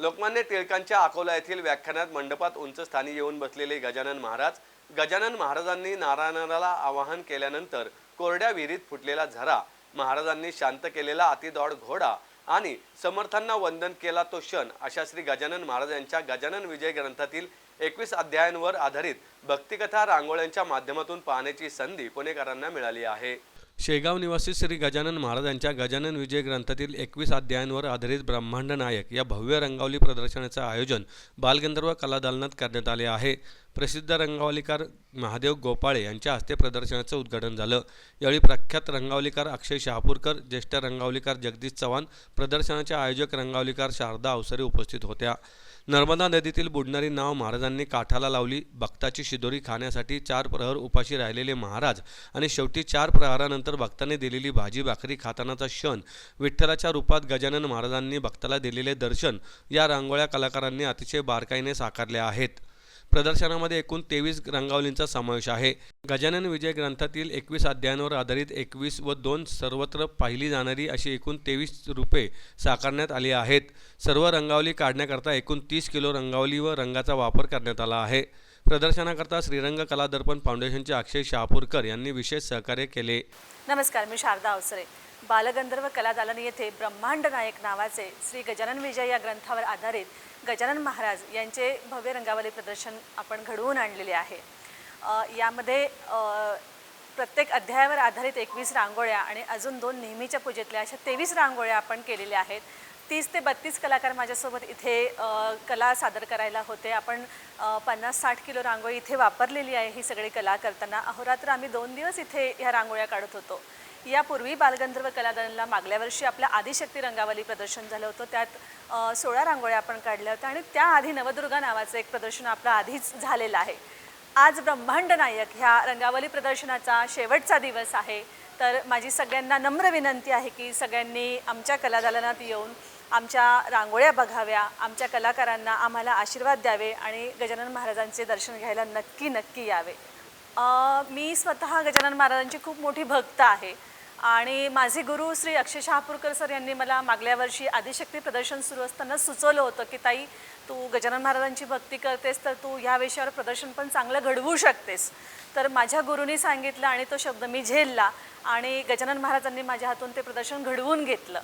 लोकमान्य टिळकांच्या अकोला येथील व्याख्यानात मंडपात उंच स्थानी येऊन बसलेले गजानन महाराज गजानन महाराजांनी नारायणाला आवाहन केल्यानंतर कोरड्या विहिरीत फुटलेला झरा महाराजांनी शांत केलेला अतिदौड घोडा आणि समर्थांना वंदन केला तो क्षण अशा श्री गजानन महाराज यांच्या गजानन विजय ग्रंथातील एकवीस अध्यायांवर आधारित भक्तिकथा रांगोळ्यांच्या माध्यमातून पाहण्याची संधी पुणेकरांना मिळाली आहे. शेगाव निवासी श्री गजानन महाराज यांच्या गजानन विजय ग्रंथातील एकवीस अध्यायांवर आधारित ब्रह्मांड नायक या भव्य रंगावली प्रदर्शनाचं आयोजन बालगंधर्व कलादालनात करण्यात आले आहे. प्रसिद्ध रंगावलीकार महादेव गोपाळे यांच्या हस्ते प्रदर्शनाचं उद्घाटन झालं. यावेळी प्रख्यात रंगावलीकार अक्षय शहापूरकर ज्येष्ठ रंगावलीकार जगदीश चव्हाण प्रदर्शनाच्या आयोजक रंगावलीकार शारदा अवसरे उपस्थित होत्या. नर्मदा नदीतील बुडणारी नाव महाराजांनी काठाला लावली. भक्ताची शिदोरी खाण्यासाठी चार प्रहर उपाशी राहिलेले महाराज आणि शेवटी चार प्रहारानंतर भक्ताने दिलेली भाजी भाकरी खातानाचा क्षण विठ्ठलाच्या रूपात गजानन महाराजांनी भक्ताला दिलेले दर्शन या रांगोळ्या कलाकारांनी अतिशय बारकाईने साकारले आहेत. प्रदर्शनामध्ये एकूण तेवीस रंगावलींचा समावेश आहे. गजानन विजय ग्रंथातील एकवीस अध्यायांवर आधारित एकवीस व दोन सर्वत्र पाहिली जाणारी अशी एकूण तेवीस रूपे साकारण्यात आली आहेत. सर्व रंगावली काढण्याकरता एकूण तीस किलो रंगावली व रंगाचा वापर करण्यात आला आहे. प्रदर्शनाकरता श्रीरंग कला दर्पण फाउंडेशनचे अक्षय शहापूरकर यांनी विशेष सहकार्य केले. नमस्कार मी शारदा अवसरे. बालगंधर्व कलादालन येथे ब्रह्मांड नायक नावाचे श्री गजानन विजय या ग्रंथावर आधारित गजानन महाराज यांचे भव्य रंगावली प्रदर्शन आपण घडवून आणलेले आहे. यामध्ये प्रत्येक अध्यायावर आधारित एकवीस रांगोळ्या आणि अजून दोन नेहमीच्या पूजेतल्या अशा तेवीस रांगोळ्या आपण केलेल्या आहेत. तीस ते बत्तीस कलाकार माझ्यासोबत इथे कला सादर करायला होते. आपण पन्नास साठ किलो रांगोळी इथे वापरलेली आहे ही सगळी कला करताना. अहोरात्र आम्ही दोन दिवस इथे ह्या रांगोळ्या काढत होतो. यापूर्वी बालगंधर्व कलादालनला मागल्या वर्षी आपलं आदिशक्ती रंगावली प्रदर्शन झालं होतं. त्यात सोळा रांगोळ्या आपण काढल्या होत्या आणि त्याआधी नवदुर्गा नावाचं एक प्रदर्शन आपलं आधीच झालेलं आहे. आज ब्रह्मांड नायक ह्या रंगावली प्रदर्शनाचा शेवटचा दिवस आहे. तर माझी सगळ्यांना नम्र विनंती आहे की सगळ्यांनी आमच्या कलादालनात येऊन आमच्या रांगोळ्या बघाव्या आमच्या कलाकारांना आम्हाला आशीर्वाद द्यावे आणि गजानन महाराजांचे दर्शन घ्यायला नक्की नक्की यावे. मी स्वतः गजानन महाराजांची खूप मोठी भक्त आहे. आणि माझे गुरु श्री अक्षय शहापूरकर सर यांनी मला मागल्या वर्षी आदिशक्ती प्रदर्शन सुरू असताना सुचवलं होतं की ताई तू गजानन महाराजांची भक्ती करतेस तर तू ह्या विषयावर प्रदर्शन पण चांगलं घडवू शकतेस. तर माझ्या गुरुनी सांगितलं आणि तो शब्द मी झेलला आणि गजानन महाराजांनी माझ्या हातून ते प्रदर्शन घडवून घेतलं.